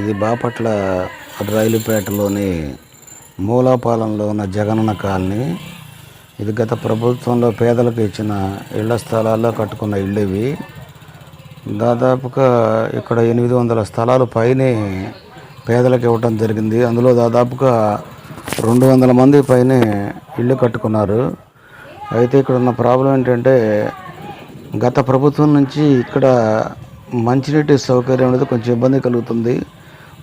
ఇది బాపట్ల రైలుపేటలోని మూలాపాలెంలో ఉన్న జగనన్న కాలనీ. ఇది గత ప్రభుత్వంలో పేదలకు ఇచ్చిన ఇళ్ళ స్థలాల్లో కట్టుకున్న ఇళ్ళు ఇవి. దాదాపుగా ఇక్కడ ఎనిమిది వందల స్థలాలు పైనే పేదలకు ఇవ్వటం జరిగింది. అందులో దాదాపుగా రెండు వందల మంది పైనే ఇళ్ళు కట్టుకున్నారు. అయితే ఇక్కడ ఉన్న ప్రాబ్లం ఏంటంటే గత ప్రభుత్వం నుంచి ఇక్కడ మంచినీటి సౌకర్యం అనేది కొంచెం ఇబ్బంది కలుగుతుంది.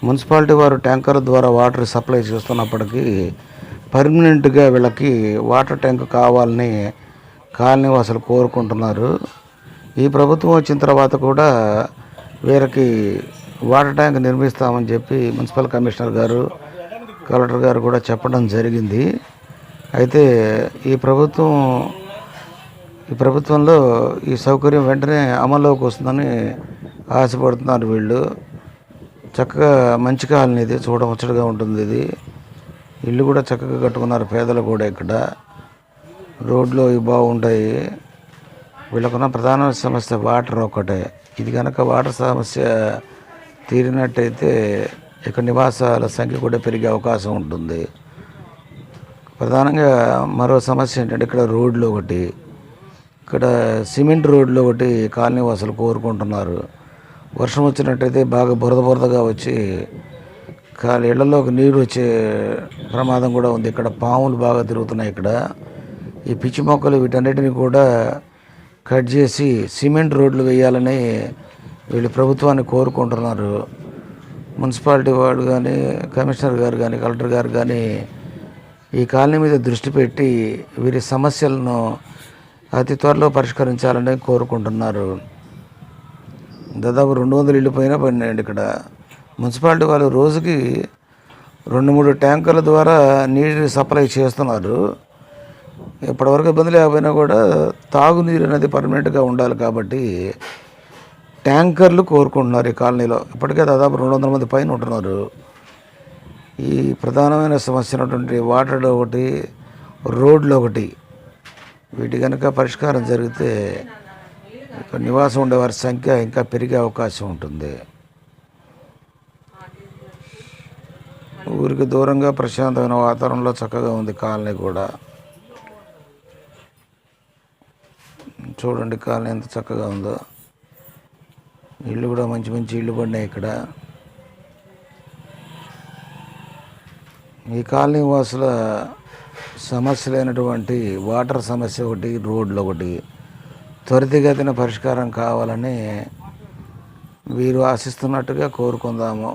మున్సిపాలిటీ వారు ట్యాంకర్ ద్వారా వాటర్ సప్లై చేస్తున్నప్పటికీ పర్మనెంట్గా వీళ్ళకి వాటర్ ట్యాంక్ కావాలని కాలనీవాసులు కోరుకుంటున్నారు. ఈ ప్రభుత్వం వచ్చిన తర్వాత కూడా వీరికి వాటర్ ట్యాంక్ నిర్మిస్తామని చెప్పి మున్సిపల్ కమిషనర్ గారు కలెక్టర్ గారు కూడా చెప్పడం జరిగింది. అయితే ఈ ప్రభుత్వం ఈ ప్రభుత్వంలో ఈ సౌకర్యం వెంటనే అమల్లోకి వస్తుందని ఆశపడుతున్నారు వీళ్ళు. చక్కగా మంచి కాలనీ ఇది చూడముచ్చటగా ఉంటుంది ఇది. ఇల్లు కూడా చక్కగా కట్టుకున్నారు పేదలు కూడా ఇక్కడ. రోడ్లు ఇవి బాగుంటాయి. వీళ్ళకున్న ప్రధాన సమస్య వాటర్ ఒక్కటే. ఇది కనుక వాటర్ సమస్య తీరినట్టయితే ఇక్కడ నివాసాల సంఖ్య కూడా పెరిగే అవకాశం ఉంటుంది. ప్రధానంగా మరో సమస్య ఏంటంటే ఇక్కడ రోడ్లు ఒకటి. ఇక్కడ సిమెంట్ రోడ్లు ఒకటి కాలనీ వాసులు కోరుకుంటున్నారు. వర్షం వచ్చినట్టయితే బాగా బురద బురదగా వచ్చి కాలి ఇళ్ళలోకి నీరు వచ్చే ప్రమాదం కూడా ఉంది. ఇక్కడ పాములు బాగా తిరుగుతున్నాయి ఇక్కడ. ఈ పిచ్చి మొక్కలు వీటన్నిటిని కూడా కట్ చేసి సిమెంట్ రోడ్లు వేయాలని వీళ్ళు ప్రభుత్వాన్ని కోరుకుంటున్నారు. మున్సిపాలిటీ వాళ్ళు కానీ కమిషనర్ గారు కానీ కలెక్టర్ గారు కానీ ఈ కాలనీ మీద దృష్టి పెట్టి వీరి సమస్యలను అతి త్వరలో పరిష్కరించాలని కోరుకుంటున్నారు. దాదాపు రెండు వందల ఇళ్ళు పైన పడినాయండి ఇక్కడ. మున్సిపాలిటీ వాళ్ళు రోజుకి రెండు మూడు ట్యాంకర్ల ద్వారా నీటిని సప్లై చేస్తున్నారు. ఇప్పటివరకు ఇబ్బంది లేకపోయినా కూడా తాగునీరు అనేది పర్మనెంట్గా ఉండాలి కాబట్టి ట్యాంకర్లు కోరుకుంటున్నారు ఈ కాలనీలో. ఇప్పటికే దాదాపు రెండు వందల మంది పైన ఉంటున్నారు. ఈ ప్రధానమైన సమస్య అయినటువంటి వాటర్ ఒకటి రోడ్లు ఒకటి. వీటి కనుక పరిష్కారం జరిగితే నివాసం ఉండే వారి సంఖ్య ఇంకా పెరిగే అవకాశం ఉంటుంది. ఊరికి దూరంగా ప్రశాంతమైన వాతావరణంలో చక్కగా ఉంది కాలనీ కూడా. చూడండి కాలనీ ఎంత చక్కగా ఉందో. ఇల్లు కూడా మంచి మంచి ఇల్లు పడినాయి ఇక్కడ. ఈ కాలనీ వాసుల సమస్యలైనటువంటి వాటర్ సమస్య ఒకటి రోడ్లు ఒకటి. త్వరితగతిన పరిష్కారం కావాలని వీరు ఆశిస్తున్నట్టుగా కోరుకుందాము.